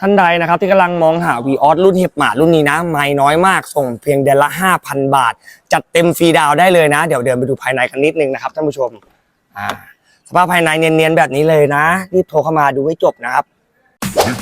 ท่านใดนะครับที่กำลังมองหา v ีออสรุ่นเห็บหมารุ่นนี้นะ ไม่น้อยมาก ส่งเพียงเดือนละ 5,000 บาท จัดเต็มฟรีดาวได้เลยนะ เดี๋ยวเดินไปดูภายในกันนิดนึงนะครับท่านผู้ชมอ่าสภาพภายในเนียนๆแบบนี้เลยนะรีบโทรเข้ามาดูให้จบนะครับ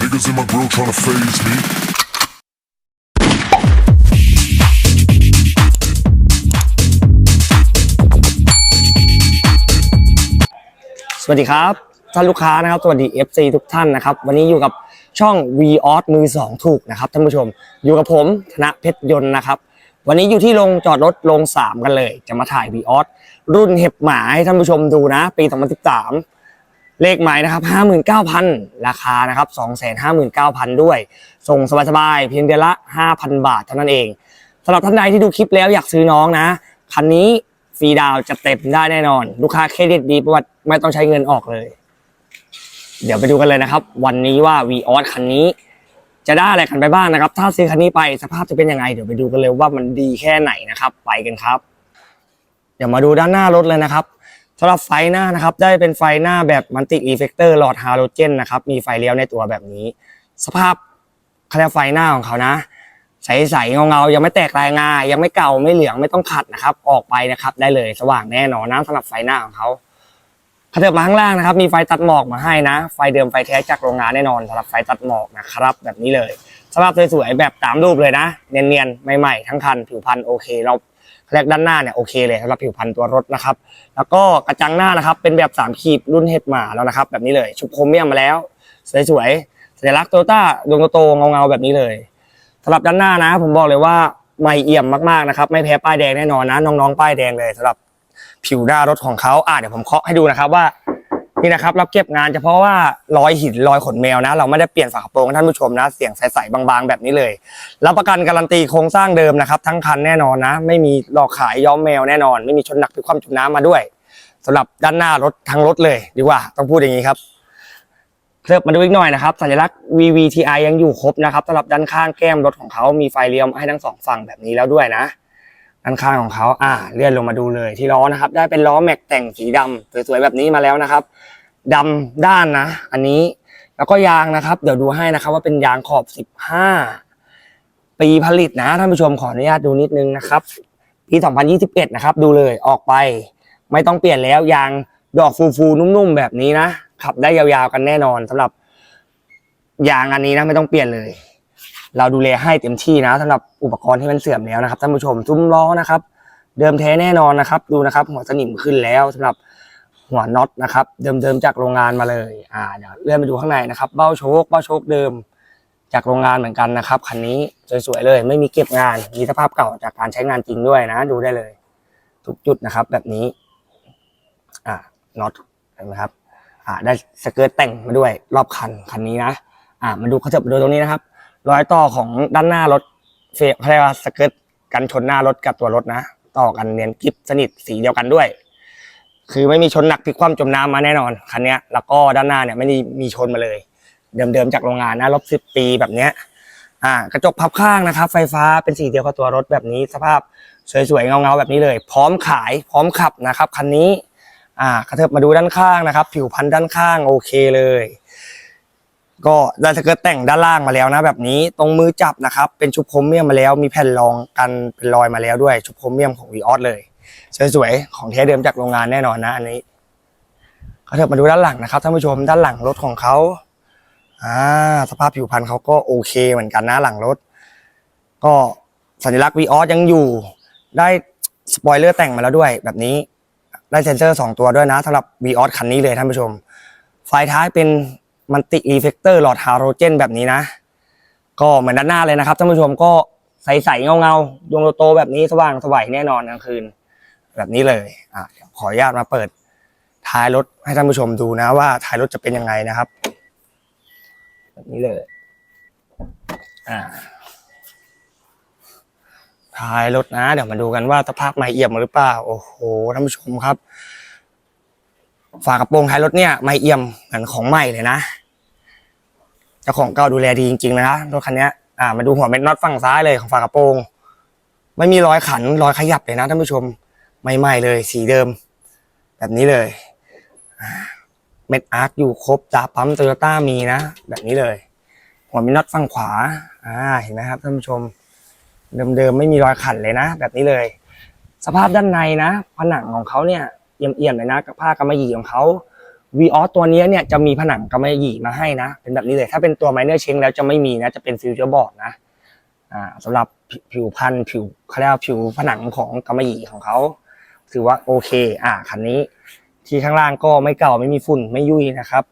Niggas in my grill tryna phase me. สวัสดีครับท่านลูกค้านะครับ สวัสดี FC ทุกท่านนะครับ วันนี้อยู่กับ ช่อง v ีออสมือสองถูกนะครับท่านผู้ชม อยู่กับผมธนเพชรยนต์นะครับ วันนี้อยู่ที่โรงจอดรถโรงสามกันเลย จะมาถ่าย v ีออสรุ่นเห็บหมาให้ท่านผู้ชมดูนะ ปี 2013 เลขหมายนะครับ 59,000 ราคานะครับ 259,000 ด้วย ส่งสบายๆเพียงเดือนละ 5,000 บาทเท่านั้นเองสำหรับท่านใดที่ดูคลิปแล้วอยากซื้อน้องนะคันนี้ฟรีดาวจะเต็มได้แน่นอน ลูกค้าเครดิตดีประวัติไม่ต้องใช้เงินออกเลย เดี๋ยวไปดูกันเลยนะครับ วันนี้ว่า v ีออสคันนี้ จะได้อะไรกันไปบ้างนะครับ ถ้าซื้อคันนี้ไปสภาพจะเป็นยังไง เดี๋ยวไปดูกันเลยว่ามันดีแค่ไหนนะครับ ไปกันครับ เดี๋ยวมาดูด้านหน้ารถเลยนะครับสำหรับไฟหน้านะครับ ได้เป็นไฟหน้าแบบมันติรีเฟกเตอร์หลอดฮาโลเจนนะครับ มีไฟเลี้ยวในตัวแบบนี้ สภาพเขาเรียกไฟหน้าของเขานะ ใสๆเงาๆยังไม่แตกลายงายังไม่เก่าไม่เหลืองไม่ต้องขัดนะครับ ออกไปนะครับ ได้เลยสว่างแน่นอนนะสำหรับไฟหน้าของเขา ขยับมาข้างล่างนะครับ มีไฟตัดหมอกมาให้นะ ไฟเดิมไฟแท้จากโรงงานแน่นอนสำหรับไฟตัดหมอกนะครับ แบบนี้เลยสภาพสวยๆแบบตามรูปเลยนะ เนียนๆใหม่ๆทั้งคันผิวพรรณโอเคเราแรกด้านหน้าเนี่ยโอเคเลยสำหรับผิวพรรณตัวรถนะครับ แล้วก็กระจังหน้านะครับเป็นแบบสามขีดรุ่นเฮดหมาแล้วนะครับ แบบนี้เลย ชุบโครเมียมมาแล้วสวยๆสัญลักษณ์โตโยต้าดวงโตเงาๆแบบนี้เลยสำหรับด้านหน้านะ ผมบอกเลยว่าไม่เอี่ยมมากๆนะครับ ไม่แพ้ป้ายแดงแน่นอนนะน้องๆป้ายแดงเลยสำหรับ ผิวหน้ารถของเขาอะเดี๋ยวผมเคาะให้ดูนะครับว่านี่นะครับ เรับเก็บงานเฉพาะว่ารอยหินรอยขนแมวนะ เราไม่ได้เปลี่ยนฝากระโปรงท่านผู้ชมนะเสียงใสๆบางๆแบบนี้เลยรับประกันการันตีโครงสร้างเดิมนะครับ ทั้งคันแน่นอนนะ ไม่มีหลอกขายย้อมแมวแน่นอน ไม่มีชนหนักพลิกคว่ำจุ่มน้ำมาด้วยสำหรับด้านหน้ารถทั้งรถเลยดีกว่า ต้องพูดอย่างนี้ครับเคลือบมาดูอีกหน่อยนะครับ สัญลักษณ์ VVTi ยังอยู่ครบนะครับสำหรับด้านข้างแก้มรถของเขามีไฟเลี้ยวให้ทั้งสองฝั่งแบบนี้แล้วด้วยนะ ด้านข้างของเขาอ่าเลื่อนลงมาดูเลยที่ล้อนะครับ ได้เป็นล้อแม็กแต่งสีดำสวยๆแบบนี้มาแล้วนะครับดำด้านนะ อันนี้แล้วก็ยางนะครับ เดี๋ยวดูให้นะครับ ว่าเป็นยางขอบ 15 ปีผลิตนะท่านผู้ชมขออนุญาตดูนิดนึงนะครับปี 2021 นะครับ ดูเลยออกไป ไม่ต้องเปลี่ยนแล้วยางดอกฟูๆนุ่มๆแบบนี้นะขับได้ยาวๆกันแน่นอนสำหรับยางอันนี้นะไม่ต้องเปลี่ยนเลย เราดูแลให้เต็มที่นะสำหรับอุปกรณ์ที่มันเสื่อมแล้วนะครับท่านผู้ชมซุ้มล้อนะครับ เดิมแท้แน่นอนนะครับ ดูนะครับ หัวสนิมขึ้นแล้วสำหรับหัวน็อตนะครับ เดิมๆจากโรงงานมาเลยอ่าเดี๋ยวเลื่อนไปดูข้างในนะครับ เบ้าโชคเบ้าโชคเดิมจากโรงงานเหมือนกันนะครับคันนี้สวยๆเลย ไม่มีเก็บงานมีสภาพเก่าจากการใช้งานจริงด้วยนะ ดูได้เลย ทุกจุดนะครับ แบบนี้ อ่าน็อตเห็นไหมครับ อ่า ได้สเกิร์ตแต่งมาด้วยรอบคันคันนี้นะอ่ามาดูเขาจะมาดูตรงนี้นะครับ รอยต่อของด้านหน้ารถเฟรมเรียกว่าสเกิร์ตกันชนหน้ารถกับตัวรถนะ ต่อกันเนียนกริบสนิทสีเดียวกันด้วย คือไม่มีชนหนักพลิกคว่ำจมน้ำมาแน่นอนคันนี้แล้วก็ด้านหน้าเนี่ยไม่ได้มีชนมาเลย เดิมๆจากโรงงานนะลบสิบปีแบบเนี้ยอ่ากระจกพับข้างนะครับ ไฟฟ้าเป็นสีเดียวกับตัวรถแบบนี้ สภาพสวยๆเงาๆแบบนี้เลย พร้อมขายพร้อมขับนะครับคันนี้อ่ากระเถิบมาดูด้านข้างนะครับ ผิวพันธุ์ด้านข้างโอเคเลย ก็ได้สเกิร์ตแต่งด้านล่างมาแล้วนะ แบบนี้ตรงมือจับนะครับ เป็นชุบโครเมียมมาแล้ว มีแผ่นรองกันเป็นรอยมาแล้วด้วยชุบโครเมียมของวีออสเลยสวยๆของแท้เดิมจากโรงงานแน่นอนนะอันนี้เขาเถิบมาดูด้านหลังนะครับท่านผู้ชมด้านหลังรถของเขาอ่าสภาพผิวพรรณเขาก็โอเคเหมือนกันนะหลังรถ ก็สัญลักษณ์วีออสยังอยู่ ได้สปอยเลอร์แต่งมาแล้วด้วย แบบนี้ได้เซนเซอร์สองตัวด้วยนะสำหรับวีออสคันนี้เลยท่านผู้ชมไฟท้ายเป็น มันติรีเฟกเตอร์หลอดฮาโลเจนแบบนี้นะ ก็เหมือนด้านหน้าเลยนะครับท่านผู้ชมก็ใสๆเงาๆดวงโตๆแบบนี้สว่างสวัยแน่นอนกลางคืน แบบนี้เลยอะขออนุญาตมาเปิดท้ายรถให้ท่านผู้ชมดูนะว่าท้ายรถจะเป็นยังไงนะครับ แบบนี้เลยอ่าท้ายรถนะ เดี๋ยวมาดูกันว่าสภาพไม่เอี่ยมหรือเปล่า โอ้โหท่านผู้ชมครับ ฝากระโปรงท้ายรถเนี่ยไม่เอี่ยมเหมือนของใหม่เลยนะเจ้าของเก่าดูแลดีจริงๆนะรถคันนี้อ่ามาดูหัวเม็ดน็อตฝั่งซ้ายเลยของฝากระโปรง ไม่มีรอยขันรอยขยับเลยนะท่านผู้ชมใหม่ๆเลย สีเดิม แบบนี้เลยเม็ดอาร์คอยู่ครบจาปั๊มโตโยต้ามีนะ แบบนี้เลยหัวหัวมีน็อตฝั่งขวา อ่า เห็นไหมครับท่านผู้ชม เดิมๆไม่มีรอยขันเลยนะ แบบนี้เลย สภาพด้านในนะ ผนังของเขาเนี่ย เอี่ยมๆเลยนะกับผ้ากำมะหยี่ของเขาวีออสตัวนี้เนี่ยจะมีผนังกำมะหยี่มาให้นะ เป็นแบบนี้เลย ถ้าเป็นตัวไมเนอร์เชงแล้วจะไม่มีนะ จะเป็นฟิวเจอร์บอร์ดนะอ่าสำหรับผิวพันธุ์ผิวเขาเรียกว่าผิวผนังของกำมะหยี่ของเขาถือว่าโอเค อ่าคันนี้ ที่ข้างล่างก็ไม่เก่าไม่มีฝุ่นไม่ยุ่ยนะครับ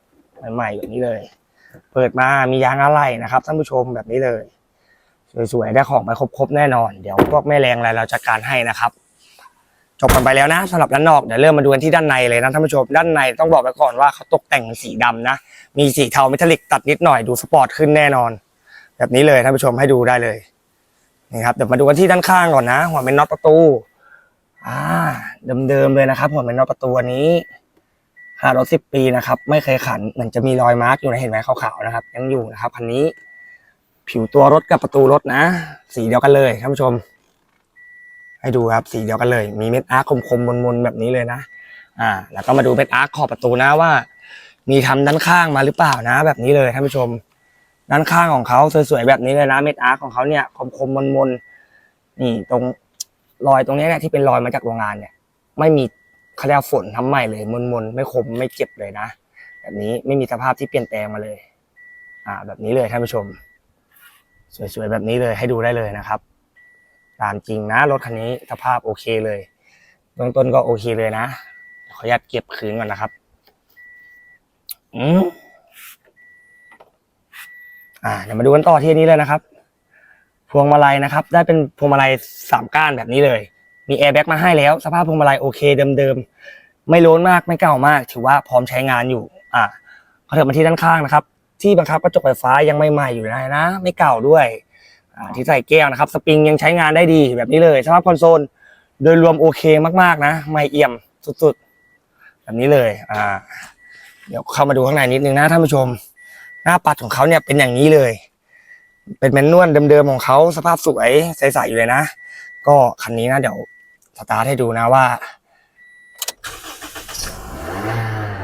ใหม่ๆแบบนี้เลย เปิดมามียางอะไหล่นะครับท่านผู้ชมแบบนี้เลยสวยๆได้ของไปครบๆแน่นอน เดี๋ยวพวกแม่แรงอะไรเราจัดการให้นะครับ จบกันไปแล้วนะสำหรับด้านนอกเดี๋ยวเริ่มมาดูกันที่ด้านในเลยนะท่านผู้ชมด้านในต้องบอกไปก่อนว่าเขาตกแต่งเป็นสีดำนะ มีสีเทาเมทัลลิกตัดนิดหน่อยดูสปอร์ตขึ้นแน่นอน แบบนี้เลยท่านผู้ชมให้ดูได้เลยนี่ครับเดี๋ยวมาดูกันที่ด้านข้างก่อนนะ หัวเป็นน็อตประตูอ่าเดิมๆเลยนะครับ หัวเป็นน็อตประตูนนี้ห้ารถสิบปีนะครับ ไม่เคยขันเหมือนจะมีรอยมาร์กอยู่นะเห็นไหมขาวๆนะครับ ยังอยู่นะครับคันนี้ ผิวตัวรถกับประตูรถนะ สีเดียวกันเลยท่านผู้ชม ให้ดูครับสีเดียวกันเลย มีเม็ดอาร์คคมๆมนๆแบบนี้เลยนะ อ่า แล้วก็มาดูเม็ดอาร์คขอบประตูนะว่า มีทำด้านข้างมาหรือเปล่านะ แบบนี้เลยท่านผู้ชม ด้านข้างของเขาสวยๆแบบนี้เลยนะ เม็ดอาร์คของเขาเนี่ยคมๆมนๆนี่ตรงรอยตรงนี้เนี่ยที่เป็นรอยมาจากโรงงานเนี่ย ไม่มีเขาเรียกฝนทำใหม่เลยมนๆไม่คมไม่เจ็บเลยนะแบบนี้ไม่มีสภาพที่เปลี่ยนแปลงมาเลย อ่า แบบนี้เลยท่านผู้ชม สวยๆแบบนี้เลยให้ดูได้เลยนะครับ ตามจริงนะรถคันนี้สภาพโอเคเลยเบื้องต้นก็โอเคเลยนะขออนุญาตเก็บคืนก่อนนะครับ อืมอ่าเดี๋ยวมาดูกันต่อที่นี้เลยนะครับ พวงมาลัยนะครับ ได้เป็นพวงมาลัยสามก้านแบบนี้เลย มีแอร์แบ็กมาให้แล้ว สภาพพวงมาลัยโอเคเดิมๆ ไม่โล้นมากไม่เก่ามาก ถือว่าพร้อมใช้งานอยู่ อ่าเขาเถิดมาที่ด้านข้างนะครับ ที่บังคับกระจกไฟฟ้ายังไม่ใหม่อยู่เลยนะ ไม่เก่าด้วย ที่ใส่แก้วนะครับ สปริงยังใช้งานได้ดีแบบนี้เลยสภาพคอนโซล โดยรวมโอเคมากๆนะ ไม่เอี่ยมสุดๆ แบบนี้เลยอ่าเดี๋ยวเข้ามาดูข้างในนิดนึงนะท่านผู้ชม หน้าปัดของเขาเนี่ยเป็นอย่างนี้เลย เป็นแมนนวลเดิมๆของเขาสภาพสวยใสๆอยู่เลยนะ ก็คันนี้นะเดี๋ยวสตาร์ทให้ดูนะว่า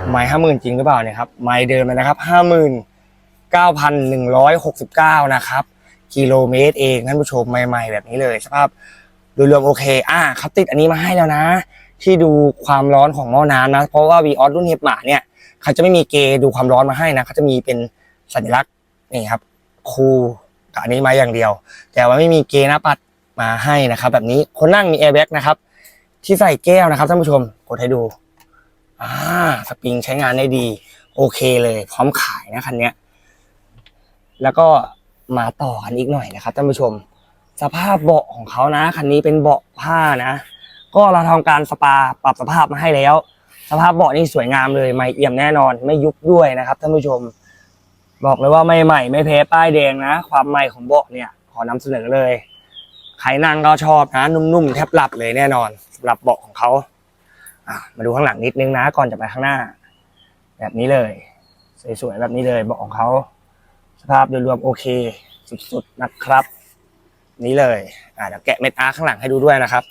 ไม่ห้าหมื่นจริงหรือเปล่าเนี่ยครับไม่เดิมเลยนะครับห้าหมื่นเก้าพันหนึ่งร้อยหกสิบเก้านะครับ กิโลเมตรเองท่านผู้ชมใหม่ ๆ แบบนี้เลยสภาพโดยรวมโอเค อ่าเขาติดอันนี้มาให้แล้วนะ ที่ดูความร้อนของหม้อน้ำนะ เพราะว่า v ีออสรุ่นเฮปมาเนี่ยเขาจะไม่มีเกดูความร้อนมาให้นะเขาจะมีเป็นสัญลักษณ์นี่ครับคูกับอันนี้มาอย่างเดียว แต่ว่าไม่มีเกหน้าปัดมาให้นะครับ แบบนี้คนนั่งมีแอร์แบ็กนะครับ ที่ใส่แก้วนะครับท่านผู้ชมกดให้ดูอ่าสปริงใช้งานได้ดี โอเคเลย พร้อมขายนะคันเนี้ยแล้วก็ มาต่อกันอีกหน่อยนะครับท่านผู้ชม สภาพเบาะของเขานะคันนี้เป็นเบาะผ้านะ ก็เราทำการสปาปรับสภาพมาให้แล้ว สภาพเบาะนี่สวยงามเลยไม่เอี่ยมแน่นอน ไม่ยุบด้วยนะครับท่านผู้ชม บอกเลยว่าไม่ใหม่ไม่แพ้ป้ายแดงนะ ความใหม่ของเบาะเนี่ยขอนำเสนอเลยใครนั่งก็ชอบนะนุ่มๆแทบหลับเลยแน่นอนสำหรับเบาะของเขาอะมาดูข้างหลังนิดนึงนะก่อนจะไปข้างหน้า แบบนี้เลย สวยๆแบบนี้เลยเบาะของเขา สภาพโดยรวมโอเคสุดๆนะครับ นี่เลยอ่าเดี๋ยวแกะเม็ดอาร์ข้างหลังให้ดูด้วยนะครับ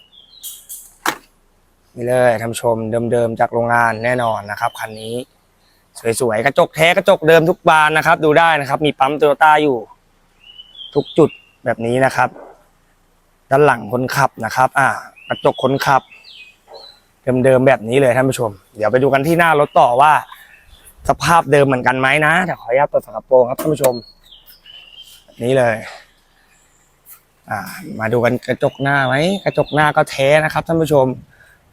นี่เลยท่านชมเดิมๆจากโรงงานแน่นอนนะครับคันนี้ สวยๆกระจกแท้กระจกเดิมทุกบานนะครับ ดูได้นะครับ มีปั๊มโตโยต้าอยู่ ทุกจุดแบบนี้นะครับ ด้านหลังคนขับนะครับ อ่ากระจกคนขับเดิมๆแบบนี้เลยท่านผู้ชม เดี๋ยวไปดูกันที่หน้ารถต่อว่า สภาพเดิมเหมือนกันไหมนะแต่ขออนุญาตเปิดฝากระโปรงครับท่านผู้ชมนี้เลย อ่า มาดูกันกระจกหน้าไหมกระจกหน้าก็แท้นะครับท่านผู้ชม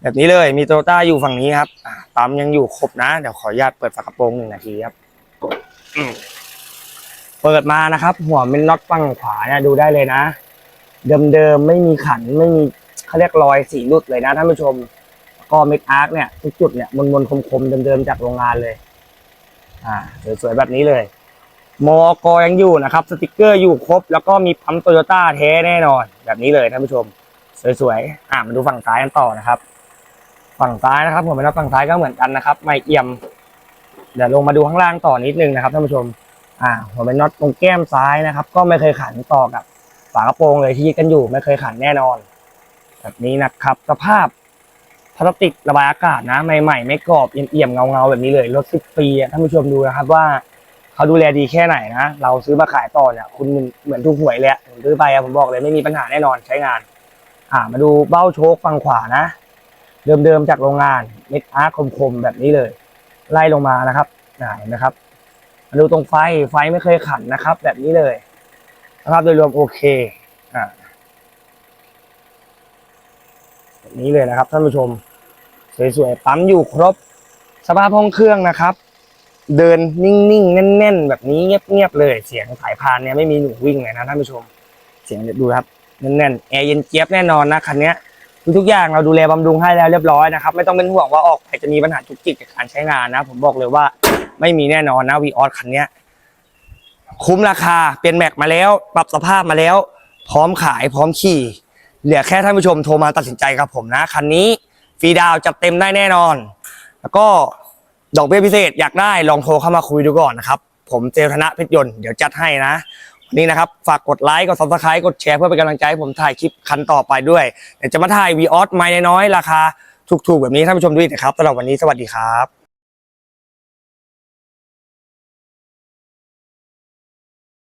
แบบนี้เลยมีโตโยต้าอยู่ฝั่งนี้ครับปั๊มยังอยู่ครบนะเดี๋ยวขออนุญาตเปิดฝากระโปรงหนึ่งนาทีครับเปิดมานะครับ หัวเป็นน็อตฝั่งขวาเนี่ยดูได้เลยนะ เดิมๆไม่มีขันไม่มีเขาเรียกรอยสีรุดเลยนะท่านผู้ชมก็เม็ดอาร์คเนี่ยทุกจุดเนี่ยมนๆคมๆเดิมๆจากโรงงานเลย อ่าสวยๆแบบนี้เลยมอกยังอยู่นะครับ สติกเกอร์อยู่ครบ แล้วก็มีปั๊มโตโยต้าแท้แน่นอน แบบนี้เลยท่านผู้ชม สวยๆอ่ามาดูฝั่งซ้ายกันต่อนะครับ ฝั่งซ้ายนะครับผมเป็นฝั่งซ้ายก็เหมือนกันนะครับไม่เอี่ยมเดี๋ยวลงมาดูข้างล่างต่อนิดนึงนะครับท่านผู้ชม อ่าผมเป็นน็อตตรงแก้มซ้ายนะครับ ก็ไม่เคยขันต่อกับฝากระโปรงเลยที่ยึดกันอยู่ ไม่เคยขันแน่นอน แบบนี้นะครับ สภาพ พลาสติกระบายอากาศนะใหม่ๆไม่กรอบเอี่ยมๆเงาๆแบบนี้เลยรถสิบปีท่านผู้ชมดูนะครับว่าเขาดูแลดีแค่ไหนนะเราซื้อมาขายต่อเนี่ยคุณเหมือนถูกหวยเลยผมซื้อไปอะผมบอกเลยไม่มีปัญหาแน่นอนใช้งาน อ่ามาดูเบ้าโชคฝั่งขวานะ เดิมๆจากโรงงานเม็ดอาร์คมๆแบบนี้เลย ไล่ลงมานะครับอ่าเห็นไหมครับมาดูตรงไฟไฟไม่เคยขันนะครับ แบบนี้เลยสภาพโดยรวมโอเคอ่าแบบนี้เลยนะครับท่านผู้ชม สวยๆปั๊มอยู่ครบ สภาพห้องเครื่องนะครับ เดินนิ่งๆแน่น ๆ แบบนี้เงียบๆเลย เสียงสายพานเนี่ยไม่มีหนูวิ่งเลยนะท่านผู้ชม เสียงเดี๋ยวดูครับแน่นๆแอร์เย็นเจี๊ยบแน่นอนนะคันนี้ทุกอย่างเราดูแลบำรุงให้แล้วเรียบร้อยนะครับ ไม่ต้องเป็นห่วงว่าออกไปจะมีปัญหาจุกจิกจากการใช้งานนะ ผมบอกเลยว่าไม่มีแน่นอนนะวีออสคันนี้คุ้มราคาเปลี่ยนแม็กมาแล้ว ปรับสภาพมาแล้ว พร้อมขายพร้อมขี่ เหลือแค่ท่านผู้ชมโทรมาตัดสินใจกับผมนะคันนี้ ฟรีดาวจัดเต็มได้แน่นอน แล้วก็ดอกเบี้ยพิเศษอยากได้ลองโทรเข้ามาคุยดูก่อนนะครับ ผมเจลธนะเพชรยนต์เดี๋ยวจัดให้นะ วันนี้นะครับ ฝากกดไลค์กดซับสไครต์กดแชร์เพื่อเป็นกำลังใจให้ผมถ่ายคลิปคันต่อไปด้วย เดี๋ยวจะมาถ่ายวีออสไม่น้อยๆราคาถูกๆแบบนี้ท่านผู้ชมด้วยนะครับสำหรับวันนี้สวัสดีครับ